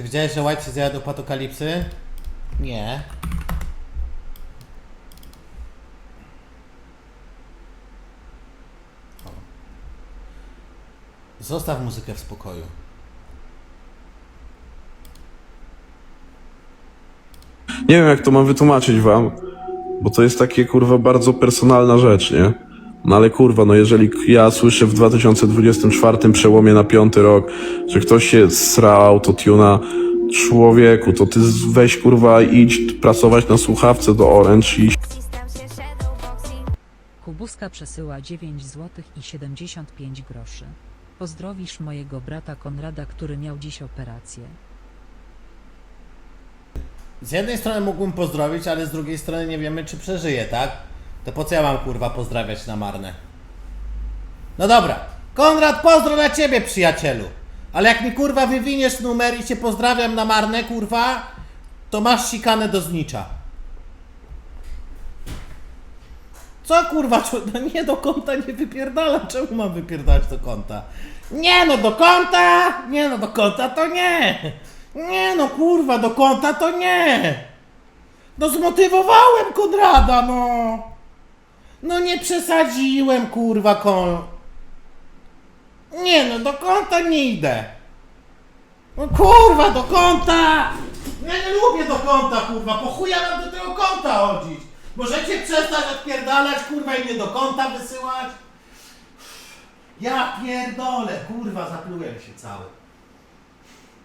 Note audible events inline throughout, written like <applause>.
Czy widziałeś, że White się zjadł do apokalipsy? Nie. Zostaw muzykę w spokoju. Nie wiem, jak to mam wytłumaczyć wam, bo to jest takie, kurwa, bardzo personalna rzecz, nie? No ale kurwa, no jeżeli ja słyszę w 2024 przełomie na piąty rok, że ktoś się sra autotuna człowieku, to ty weź kurwa idź pracować na słuchawce do Orange i Kubuska przesyła 9 zł i 75 groszy. Pozdrowisz mojego brata Konrada, który miał dziś operację. Z jednej strony mógłbym pozdrowić, ale z drugiej strony nie wiemy, czy przeżyje, tak? To po co ja mam kurwa pozdrawiać na marne? No dobra. Konrad, pozdro dla ciebie, przyjacielu. Ale jak mi kurwa wywiniesz numer i cię pozdrawiam na marne, kurwa, to masz sikanę do znicza. Co kurwa? <laughs> No nie do konta nie wypierdalam. Czemu mam wypierdalać do konta? Nie no, do konta! Nie no, do konta to nie! Nie no, kurwa, do konta to nie! No zmotywowałem Konrada, no! No nie przesadziłem, kurwa, kon... Nie no, do konta nie idę! No kurwa, do konta! Ja nie lubię do konta, kurwa, po chuja mam do tego konta chodzić! Możecie przestać odpierdalać, kurwa, i mnie do konta wysyłać? Ja pierdolę, kurwa, zaplułem się cały.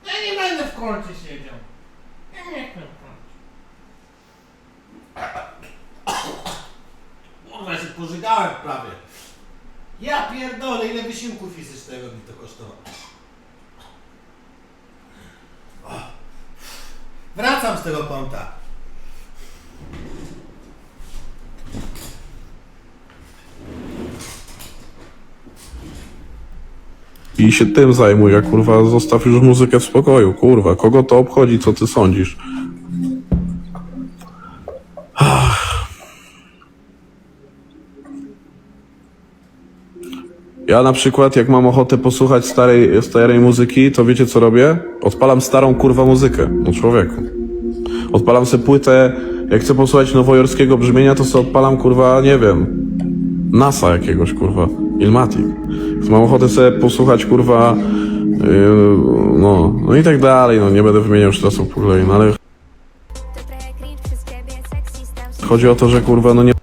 Ja nie będę w kącie siedział. Ja nie chcę w kącie. Kurwa, się pożygałem prawie. Ja pierdolę, ile wysiłku fizycznego mi to kosztowało. O. Wracam z tego kąta. i się tym zajmuj, kurwa zostaw już muzykę w spokoju, kurwa, kogo to obchodzi, co ty sądzisz? Ja na przykład, jak mam ochotę posłuchać starej, starej muzyki, to wiecie co robię? Odpalam starą kurwa muzykę, no człowieku. Odpalam sobie płytę, jak chcę posłuchać nowojorskiego brzmienia, to sobie odpalam kurwa, nie wiem, NASA jakiegoś kurwa, Ilmatic. Mam ochotę sobie posłuchać kurwa, yy, no, no i tak dalej, no nie będę wymieniał już teraz po kolei, no ale chodzi o to, że kurwa, no nie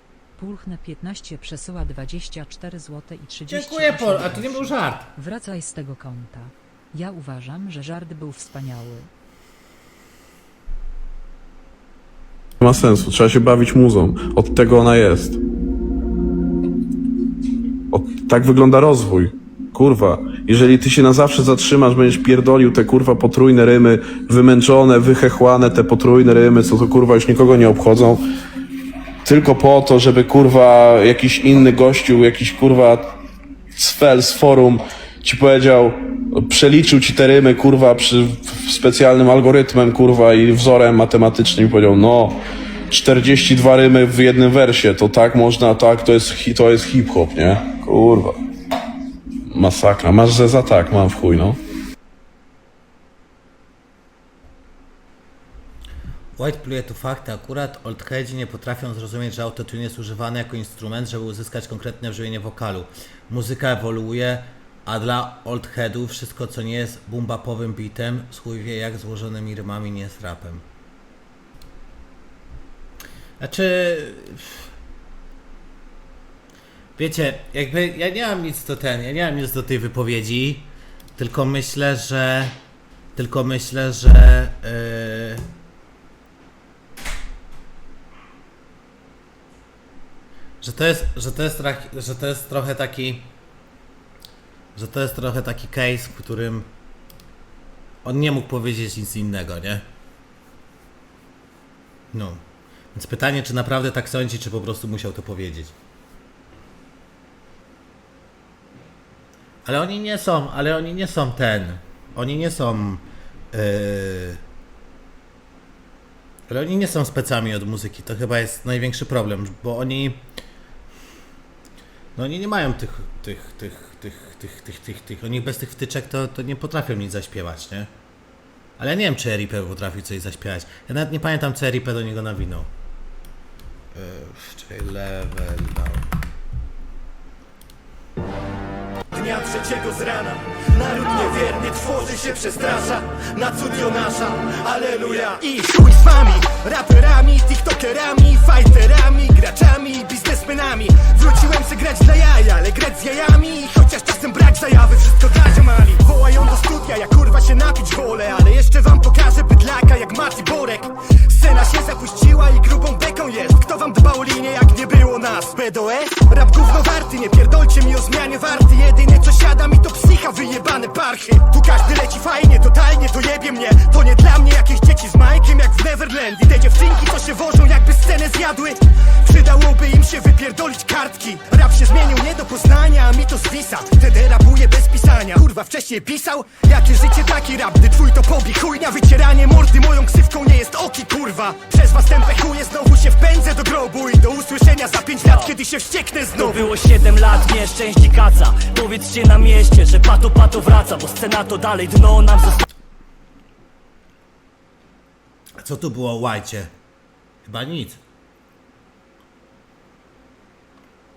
Pulchne 15 przesyła 24 zł i 30 Dziękuję, Pol, a to nie był żart. Wracaj z tego konta. Ja uważam, że żart był wspaniały. ma sensu, trzeba się bawić muzą. Od tego ona jest. Od, tak wygląda rozwój. Kurwa, jeżeli ty się na zawsze zatrzymasz, będziesz pierdolił te kurwa potrójne rymy, wymęczone, wychechłane te potrójne rymy, co to kurwa już nikogo nie obchodzą, tylko po to, żeby kurwa jakiś inny gościu, jakiś kurwa cfel z forum ci powiedział, przeliczył ci te rymy, kurwa, przy specjalnym algorytmem, kurwa, i wzorem matematycznym i powiedział, no, 42 rymy w jednym wersie, to tak można, tak, to jest, to jest hip-hop, nie? Kurwa. Masakra. Masz ze za tak, mam w chuj, no. White pluje tu fakty. Akurat oldheadzi nie potrafią zrozumieć, że autotune jest używany jako instrument, żeby uzyskać konkretne brzmienie wokalu. Muzyka ewoluuje, a dla oldheadów wszystko, co nie jest boom-bapowym beatem, z chuj wie jak złożonymi rymami nie jest rapem. Znaczy... Wiecie, jakby ja nie mam nic do ten, ja nie mam nic do tej wypowiedzi, tylko myślę, że... Tylko myślę, że... Yy, że to jest, że to jest, że to jest trochę taki, że to jest trochę taki case, w którym on nie mógł powiedzieć nic innego, nie? No. Więc pytanie, czy naprawdę tak sądzi, czy po prostu musiał to powiedzieć. Ale oni nie są, ale oni nie są ten. Oni nie są. Yy, ale oni nie są specami od muzyki. To chyba jest największy problem, bo oni. No oni nie mają tych, tych, tych, tych, tych, tych, tych, tych. Oni bez tych wtyczek to, to nie potrafią nic zaśpiewać, nie? Ale ja nie wiem, czy Eripe potrafi coś zaśpiewać. Ja nawet nie pamiętam, co Eripe do niego nawinął. Yy, czyli level down. Dnia trzeciego z rana. Naród niewierny tworzy się przestrasza Na cud Jonasza, aleluja. I chuj z wami, raperami, tiktokerami Fighterami, graczami, biznesmenami. Wróciłem se grać dla jaja, ale grać z jajami. Chociaż czasem brak zajawy, wszystko dla ziomali. Wołają do studia, ja kurwa się napić wolę Ale jeszcze wam pokażę bydlaka jak Mati Borek. Scena się zapuściła i grubą beką jest. Kto wam dbał o linię jak nie było nas? BDOE? Zjadły? Przydałoby im się wypierdolić kartki. Rap się zmienił nie do poznania, a mi to zwisa. Wtedy rapuję bez pisania. Kurwa wcześniej pisał? Jakie życie taki rap, gdy twój to pobi Chujnia. Wycieranie mordy moją ksywką nie jest oki kurwa. Przez was tępe chuje znowu się wpędzę do grobu. I do usłyszenia za pięć lat, kiedy się wścieknę To znowu. było 7 lat nieszczęść i kaca. Powiedzcie na mieście, że pato pato wraca Bo scena to dalej dno nam zostało A co tu było o Łajcie? Chyba nic.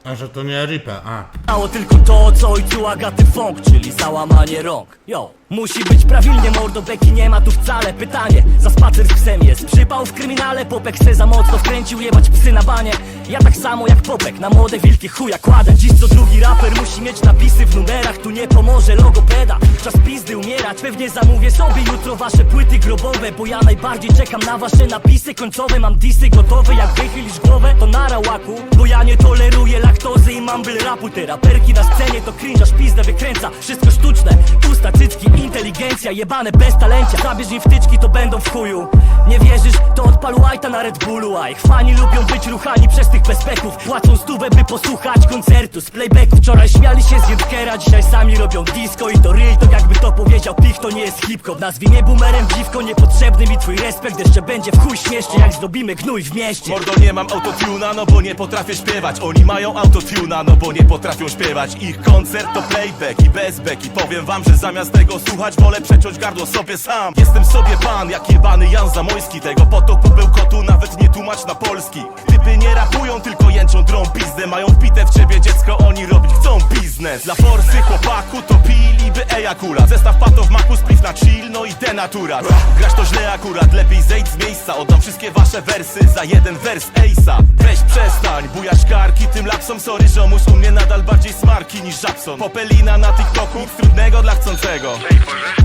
A że to nie Eripe, a. Mało tylko to, co ojcu Agaty Funk, czyli załamanie rąk Yo, musi być prawilnie, mordo beki nie ma tu wcale. Pytanie, za spacer z psem jest. Przypał w kryminale, Popek se za mocno wkręcił jebać psy na banie. Ja tak samo jak Popek, na młode wilki chuja kładę. Dziś co drugi raper musi mieć napisy w numerach Tu nie pomoże logopeda, czas pizdy umierać Pewnie zamówię sobie jutro wasze płyty grobowe Bo ja najbardziej czekam na wasze napisy końcowe. Mam disy gotowe, jak wychylisz głowę to na rałaku Bo ja nie toleruję laktozy i mumble rapu. Te raperki na scenie to cringe, aż pizdę wykręca. Wszystko sztuczne, usta, cycki, inteligencja Jebane bez talencia, zabierz im wtyczki to będą w chuju. Nie wierzysz, to odpal white'a na Red Bullu A ich fani lubią być ruchani przez tych bezpeków. Płacą stówę by posłuchać koncertu. Z playbacku Wczoraj śmiali się z Jędkera, dzisiaj sami robią disco I to real, to jakby to powiedział Pich, to nie jest hip-hop. Nazwij mnie boomerem, dziwko, niepotrzebny mi twój respekt. Jeszcze będzie w chuj śmiesznie, jak zrobimy gnój w mieście. Mordo nie mam autotuna, no bo nie potrafię śpiewać. Oni mają autotuna, no bo nie potrafią śpiewać. Ich koncert to playback i bez beki. Powiem wam, że zamiast tego słuchać wolę przeciąć gardło sobie sam. Jestem sobie pan, jak jebany Jan Zamojski. Tego potopu był kotu, nawet nie tłumacz na polski. Typy nie rapują, tylko jęczą drą pizdę. Mają wbite w ciebie dziecko, oni robić chcą biznes. Dla forsy chłopaku to piliby ejakulat. Zestaw pato w maku, spliff na chill, no i denaturat. Grasz to źle akurat, lepiej zejdź z miejsca. Oddam wszystkie wasze wersy za jeden wers Ace'a. Weź przestań, bujasz karki tym lapsom Sorry ziomuś, u mnie nadal bardziej smarki niż Żabson Popelina na TikToku, nic trudnego dla chcącego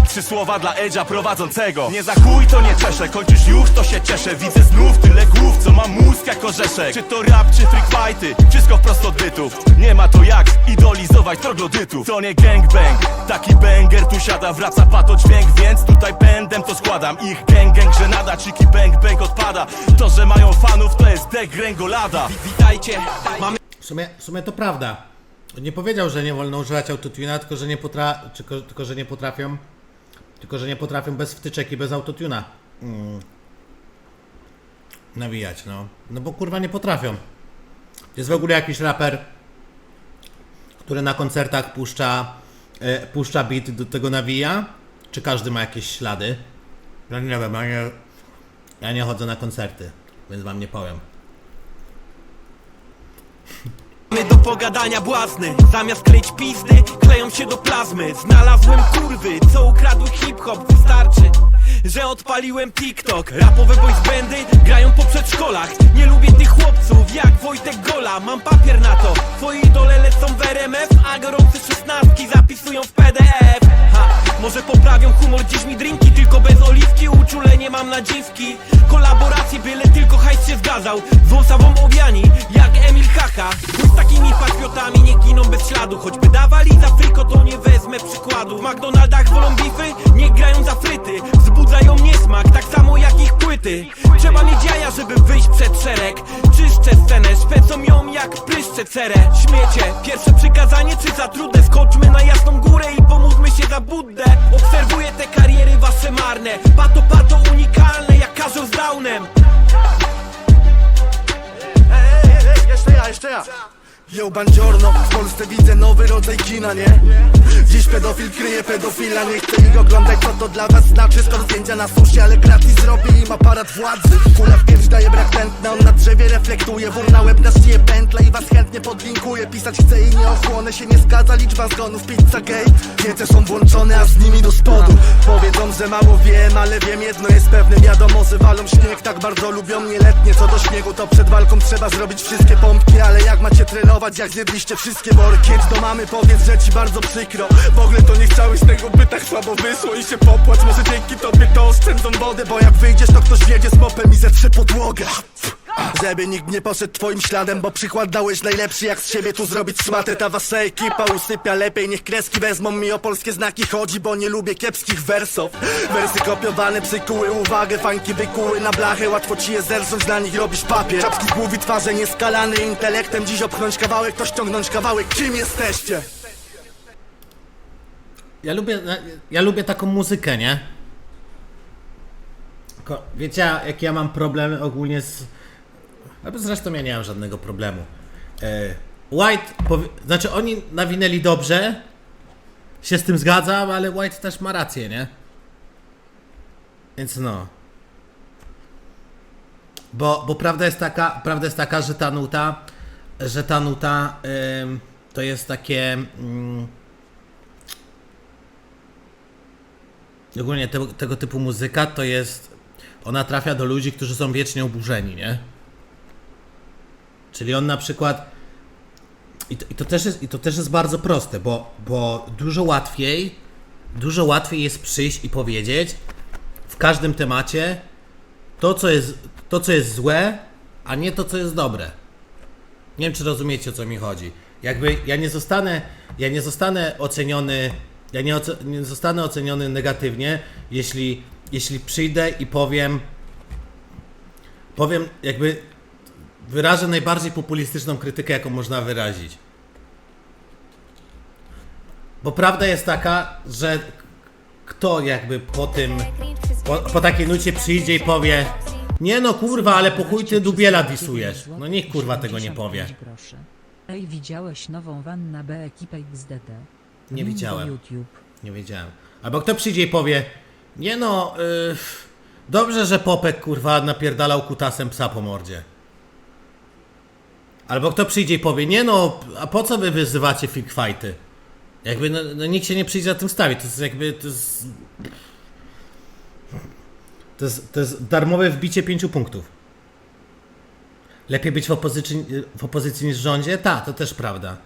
Trzy słowa dla Edzia prowadzącego. Nie za to nie czeszę, kończysz już to się cieszę. Widzę znów tyle głów, co ma mózg jak orzeszek Czy to rap, czy freak fighty, wszystko wprost od bytów. Nie ma to jak idolizować troglodytów. To nie gangbang, taki banger tu siada Wraca pato dźwięk, więc tutaj pędem to składam. Ich gang gang, że nada, ciki bang bang odpada. To, że mają fanów to jest degrengolada. Witajcie, mamy W sumie, w sumie to prawda. Nie powiedział, że nie wolno używać autotuna, tylko że nie, potra tylko, tylko, że nie potrafią. Tylko, że nie potrafią bez wtyczek i bez autotuna. Mm. Nawijać, no. No bo kurwa nie potrafią. Jest w ogóle jakiś raper, który na koncertach puszcza, e, puszcza beat do tego nawija? Czy każdy ma jakieś ślady? Ja nie wiem, ja nie, ja nie chodzę na koncerty, więc wam nie powiem. Mamy do pogadania błazny. Zamiast kleić pizdy, kleją się do plazmy. Znalazłem kurwy, co ukradły hip-hop. Wystarczy, że odpaliłem TikTok. Rapowe boys bandy grają po przedszkolach. Nie lubię tych chłopców jak Wojtek Gola. Mam papier na to, twoi idole lecą w RMF A gorące szesnastki zapisują w PDF Może poprawią humor, dziś mi drinki Tylko bez oliwki, uczulenie mam na dziwki. Kolaboracje, byle tylko hajs się zgadzał. Z wąsawą owiani, jak Emil Hacha. Z takimi patriotami nie giną bez śladu. Choćby dawali za friko, to nie wezmę przykładu. W McDonaldach wolą bify, nie grają za fryty. Wzbudzają niesmak, tak samo jak ich płyty. Trzeba mieć jaja, żeby wyjść przed szereg. Czyszczę scenę, szpecą ją jak pryszcze cerę. Śmiecie, pierwsze przykazanie czy za trudne Skoczmy na jasną górę i pomódlmy się za Buddę Obserwuję te kariery wasze marne. Pato, pato unikalne, jak karzeł z downem Ej, ej, ej, jeszcze ja, jeszcze ja. Yo, bandziorno, w Polsce widzę rodzaj kina, nie? Dziś pedofil kryje pedofila, nie chcę ich oglądać, co to dla was znaczy? Skoro zdjęcia na sushi, ale gratis zrobi im aparat władzy? Kula w pierś daje brak tętna, on na drzewie reflektuje. Wór na łeb naszije pętla i was chętnie podlinkuje. Pisać chcę i nie ochłonę się, nie zgadza liczba zgonów Pizza gay, wiece są włączone, aż z nimi do spodu. Powiedzą, że mało wiem, ale wiem jedno jest pewne. Wiadomo, że walą śnieg, tak bardzo lubią mnie letnie Co do śniegu, to przed walką trzeba zrobić wszystkie pompki. Ale jak macie trenować, jak zjedliście wszystkie worki? Do mamy, powiedz, że ci bardzo przykro. W ogóle to nie chciałeś tego, by tak słabo wyszło I się popłacz, może dzięki tobie to oszczędzą wodę Bo jak wyjdziesz, to ktoś wjedzie z mopem i zetrze podłogę żeby nikt nie poszedł twoim śladem, bo przykład dałeś najlepszy Jak z siebie tu zrobić szmatę Ta wasza ekipa usypia lepiej Niech kreski wezmą mi o polskie znaki Chodzi, bo nie lubię kiepskich wersów Wersy kopiowane przykuły uwagę Fańki wykuły na blachę Łatwo ci je zerząć, na nich robisz papier Czapki z twarze nieskalany intelektem Dziś opchnąć kawałek, to ściągnąć kawałek Kim jesteście? Ja lubię, ja lubię taką muzykę, nie? Wiecie, jak ja mam problem ogólnie z... Albo zresztą ja nie mam żadnego problemu. E, White, znaczy oni nawinęli dobrze, się z tym zgadzam, ale White też ma rację, nie? Więc no. Bo, bo prawda jest taka, prawda jest taka, że ta nuta, że ta nuta to jest takie... Mm, ogólnie tego, tego typu muzyka to jest. Ona trafia do ludzi, którzy są wiecznie oburzeni, nie? Czyli on na przykład. I to, i to, też, jest, I to też jest bardzo proste, bo, bo dużo łatwiej, dużo łatwiej jest przyjść i powiedzieć w każdym temacie to, co jest, to, co jest złe, a nie to, co jest dobre. Nie wiem, czy rozumiecie, o co mi chodzi. Jakby ja nie zostanę, ja nie zostanę oceniony, ja nie, oce, nie zostanę oceniony negatywnie, jeśli, jeśli przyjdę i powiem, powiem jakby, wyrażę najbardziej populistyczną krytykę, jaką można wyrazić. Bo prawda jest taka, że kto jakby po tym, po, po takiej nucie przyjdzie i powie nie no kurwa, ale po chuj ty dubiela disujesz. No nikt kurwa tego nie powie. Ej, widziałeś nową wannę B ekipę XDD? Nie widziałem. Nie wiedziałem. Albo kto przyjdzie i powie, nie no, yy, dobrze, że Popek kurwa napierdalał kutasem psa po mordzie. Albo kto przyjdzie i powie, nie no, a po co wy wyzywacie fighty? Jakby, no, no nikt się nie przyjdzie za tym stawić, to jest jakby, to jest... To jest, to jest darmowe wbicie pięciu punktów. Lepiej być w opozycji, w opozycji niż w rządzie? Tak, to też prawda.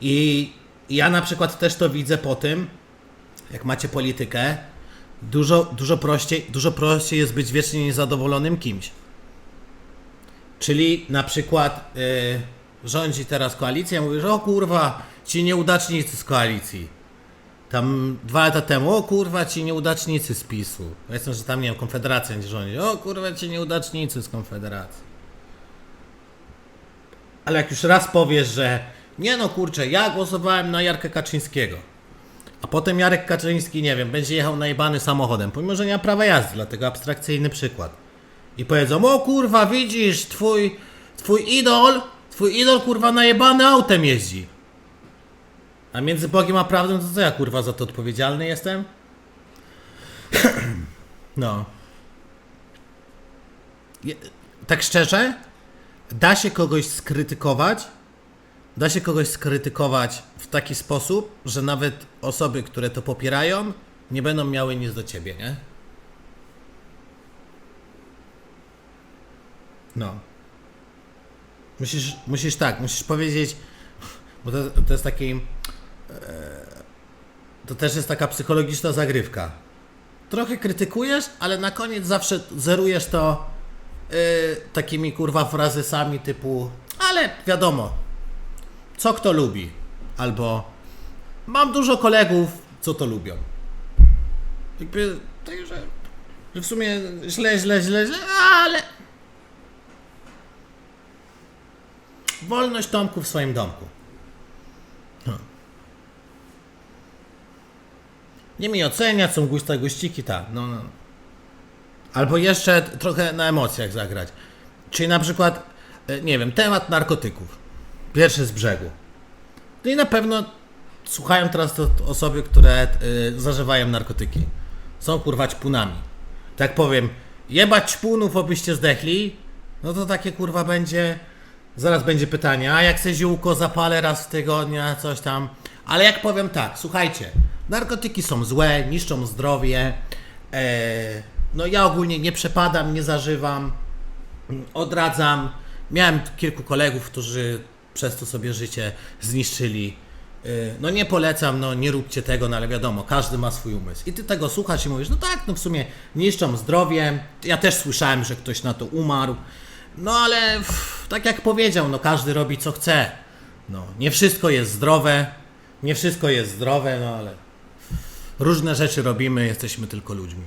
I ja na przykład też to widzę po tym, jak macie politykę, dużo, dużo, prościej, dużo prościej jest być wiecznie niezadowolonym kimś. Czyli na przykład yy, rządzi teraz koalicja, mówisz, o kurwa, ci nieudacznicy z koalicji. Tam dwa lata temu, o kurwa, ci nieudacznicy z PiSu. Powiedzmy, że tam, nie wiem, Konfederacja nie rządzi. O kurwa, ci nieudacznicy z Konfederacji. Ale jak już raz powiesz, że nie no kurczę, ja głosowałem na Jarka Kaczyńskiego, a potem Jarek Kaczyński, nie wiem, będzie jechał najebany samochodem, pomimo, że nie ma prawa jazdy, dlatego abstrakcyjny przykład. I powiedzą, o kurwa, widzisz, twój, twój idol, twój idol kurwa najebany autem jeździ. A między Bogiem a prawdą, to co ja kurwa za to odpowiedzialny jestem? <clears throat> No. Je, tak szczerze, da się kogoś skrytykować, da się kogoś skrytykować w taki sposób, że nawet osoby, które to popierają, nie będą miały nic do ciebie, nie? No. Musisz, musisz tak, musisz powiedzieć, bo to, to jest taki, e, to też jest taka psychologiczna zagrywka. Trochę krytykujesz, ale na koniec zawsze zerujesz to y, takimi kurwa frazesami typu, ale wiadomo, co kto lubi, albo mam dużo kolegów, co to lubią. Jakby, tak, że, że w sumie źle, źle, źle, źle, ale wolność Tomku w swoim domku. Nie mi oceniać, są gusta guściki, tak, no, no. Albo jeszcze trochę na emocjach zagrać. Czyli na przykład, e, nie wiem, temat narkotyków. Pierwszy z brzegu. No i na pewno słuchają teraz to osoby, które y, zażywają narkotyki. Są kurwa ćpunami. Tak powiem, jebać ćpunów, obyście zdechli, no to takie kurwa będzie. Zaraz będzie pytanie, a jak se ziółko zapalę raz w tygodniu, coś tam. Ale jak powiem tak, słuchajcie, narkotyki są złe, niszczą zdrowie. E, no ja ogólnie nie przepadam, nie zażywam odradzam. Miałem kilku kolegów, którzy przez to sobie życie zniszczyli. Yy, No nie polecam, no nie róbcie tego, no ale wiadomo, każdy ma swój umysł. I ty tego słuchasz i mówisz, no tak, no w sumie niszczą zdrowie. Ja też słyszałem, że ktoś na to umarł. No ale pff, tak jak powiedział, no każdy robi co chce. No, nie wszystko jest zdrowe, nie wszystko jest zdrowe, no ale różne rzeczy robimy, jesteśmy tylko ludźmi.